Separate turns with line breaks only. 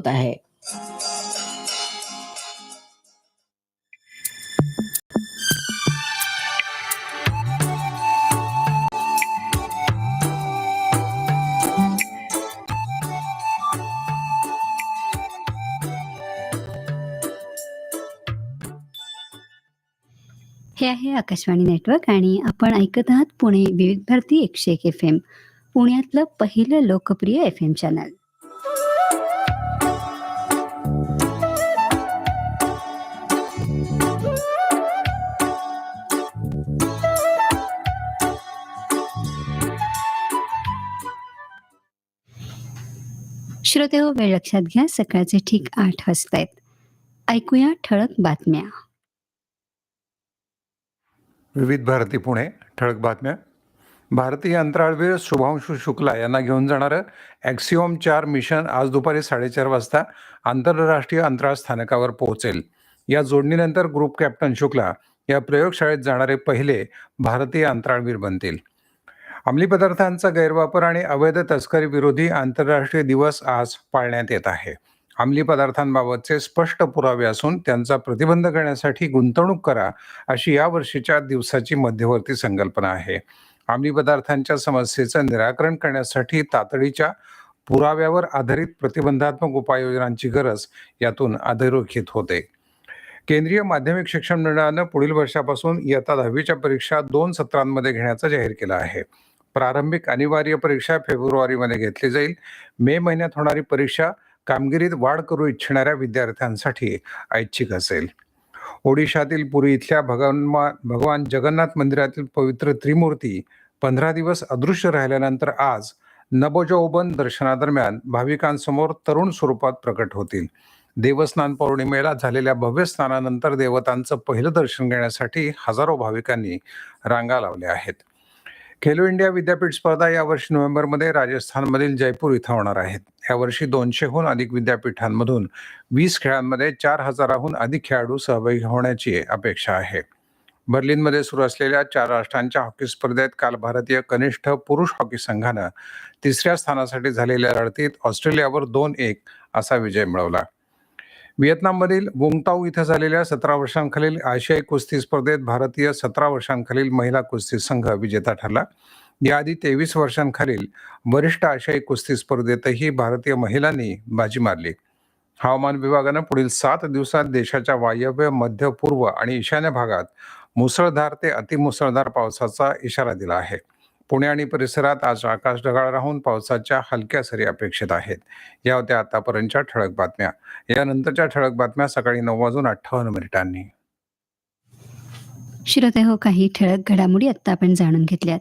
होत आहे.
हे आहे आकाशवाणी नेटवर्क आणि आपण ऐकत आहात पुणे विविध भारती एकशे एक एफ एम पुण्यातलं पहिलं लोकप्रिय एफ एम चॅनल. श्रोते हो वेळ लक्षात घ्या. सकाळचे ठीक आठ वाजतायत आहेत. ऐकूया ठळक बातम्या.
विविध भारती पुणे ठळक बातम्या. भारतीय अंतराळवीर शुभांशु शुक्ला यांना घेऊन जाणारं ॲक्सिओम चार मिशन आज दुपारी साडेचार वाजता आंतरराष्ट्रीय अंतराळ स्थानकावर पोहोचेल. या जोडणीनंतर ग्रुप कॅप्टन शुक्ला या प्रयोगशाळेत जाणारे पहिले भारतीय अंतराळवीर बनतील. अंमली पदार्थांचा गैरवापर आणि अवैध तस्करी विरोधी आंतरराष्ट्रीय दिवस आज पाळण्यात येत आहे. अंमली पदार्थांबाबतचे स्पष्ट पुरावे असून त्यांचा प्रतिबंध करण्यासाठी गुंतवणूक करा अशी या वर्षीच्या दिवसाची मध्यवर्ती संकल्पना आहे. अंमली पदार्थांच्या समस्येचं निराकरण करण्यासाठी तातडीच्या पुराव्यावर आधारित प्रतिबंधात्मक उपाययोजनांची गरज यातून अधोरेखित होते. केंद्रीय माध्यमिक शिक्षण मंडळानं पुढील वर्षापासून इयत्ता दहावीच्या परीक्षा दोन सत्रांमध्ये घेण्याचं जाहीर केलं आहे. प्रारंभिक अनिवार्य परीक्षा फेब्रुवारीमध्ये घेतली जाईल. मे महिन्यात होणारी परीक्षा कामगिरीत वाढ करू इच्छिणाऱ्या विद्यार्थ्यांसाठी ऐच्छिक असेल. ओडिशातील पुरी इथल्या भगवान भगवान जगन्नाथ मंदिरातील पवित्र त्रिमूर्ती पंधरा दिवस अदृश्य राहिल्यानंतर आज नबोजोबन दर्शनादरम्यान भाविकांसमोर तरुण स्वरूपात प्रकट होतील. देवस्नान पौर्णिमेला झालेल्या भव्य स्नानानंतर देवतांचं पहिलं दर्शन घेण्यासाठी हजारो भाविकांनी रांगा लावल्या आहेत. खेलो इंडिया विद्यापीठ स्पर्धा यावर्षी नोव्हेंबरमध्ये राजस्थानमधील जयपूर इथं होणार आहेत. यावर्षी दोनशेहून अधिक विद्यापीठांमधून वीस खेळांमध्ये चार हजाराहून अधिक खेळाडू सहभागी होण्याची अपेक्षा आहे. बर्लिनमध्ये सुरू असलेल्या चार राष्ट्रांच्या हॉकी स्पर्धेत काल भारतीय कनिष्ठ पुरुष हॉकी संघानं तिसऱ्या स्थानासाठी झालेल्या लढतीत ऑस्ट्रेलियावर दोन एक असा विजय मिळवला. व्हिएतनाममधील वुंगताऊ इथं झालेल्या सतरा वर्षांखालील आशियाई कुस्ती स्पर्धेत भारतीय सतरा वर्षांखालील महिला कुस्ती संघ विजेता ठरला. याआधी तेवीस वर्षांखालील वरिष्ठ आशियाई कुस्ती स्पर्धेतही भारतीय महिलांनी बाजी मारली. हवामान विभागानं पुढील सात दिवसात देशाच्या वायव्य मध्य पूर्व आणि ईशान्य भागात मुसळधार ते अतिमुसळधार पावसाचा इशारा दिला आहे. पुणे आणि परिसरात आज आकाश ढगाळ राहून पावसाच्या हलक्या सरी अपेक्षित आहेत. या होत्या आतापर्यंतच्या ठळक बातम्या. यानंतरच्या ठळक बातम्या सकाळी नऊ वाजून अठ्ठावन्न मिनिटांनी.
श्रोते हो काही ठळक घडामोडी आत्ता आपण जाणून घेतल्यात.